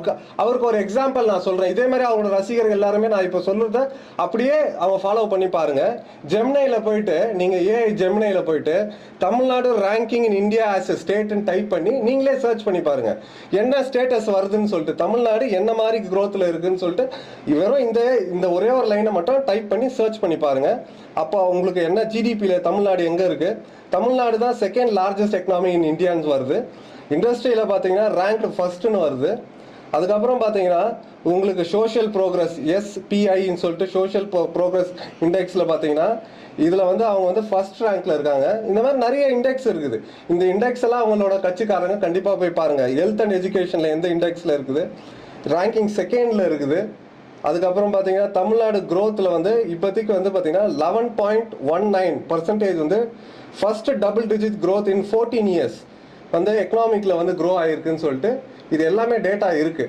அவருக்கு அவருக்கு ஒரு எக்ஸாம்பிள் நான் சொல்கிறேன் இதே மாதிரி அவங்களோட ரசிகர்கள் எல்லாருமே நான் இப்போ சொல்லுறத அப்படியே அவங்க ஃபாலோ பண்ணி பாருங்க. ஜெம்னைல போயிட்டு நீங்கள் ஏஐ ஜெம்னைல போயிட்டு Tamil Nadu ranking in India as a ஸ்டேட்னு type பண்ணி நீங்களே சர்ச் பண்ணி பாருங்க. என்ன ஸ்டேட்டஸ் வருதுன்னு சொல்லிட்டு தமிழ்நாடு என்ன மாதிரி க்ரோத்தில் இருக்குன்னு சொல்லிட்டு வெறும் இந்த இந்த ஒரே ஒரு லைனை மட்டும் டைப் பண்ணி சர்ச் பண்ணி பாருங்க. அப்போ உங்களுக்கு என்ன ஜிடிபியில் தமிழ்நாடு எங்கே இருக்குது தமிழ்நாடு தான் செகண்ட் லார்ஜஸ்ட் எக்கனாமி இன் இந்தியான்னு வருது. இண்டஸ்ட்ரியில் பார்த்தீங்கன்னா ரேங்க் ஃபர்ஸ்ட்டுன்னு வருது. அதுக்கப்புறம் பார்த்தீங்கன்னா உங்களுக்கு சோஷியல் ப்ரோக்ரஸ் எஸ்பிஐன்னு சொல்லிட்டு சோஷியல் ப்ரோக்ரஸ் இண்டெக்ஸில் பார்த்தீங்கன்னா இதில் வந்து அவங்க வந்து ஃபர்ஸ்ட் ரேங்க்ல இருக்காங்க. இந்த மாதிரி நிறைய இண்டெக்ஸ் இருக்குது. இந்த இண்டெக்ஸ் எல்லாம் அவங்களோட கட்சிக்காரங்க கண்டிப்பாக போய் பாருங்க. ஹெல்த் அண்ட் எஜுகேஷனில் எந்த இண்டெக்ஸில் இருக்குது? ரேங்கிங் செகண்டில் இருக்குது. அதுக்கப்புறம் பார்த்தீங்கன்னா தமிழ்நாடு க்ரோத்தில் வந்து இப்போதைக்கு வந்து பார்த்தீங்கன்னா eleven point one nine percentage வந்து first double digit growth in fourteen years வந்து எக்கனாமிக்கில் வந்து க்ரோ ஆகிருக்குன்னு சொல்லிட்டு இது எல்லாமே டேட்டா இருக்குது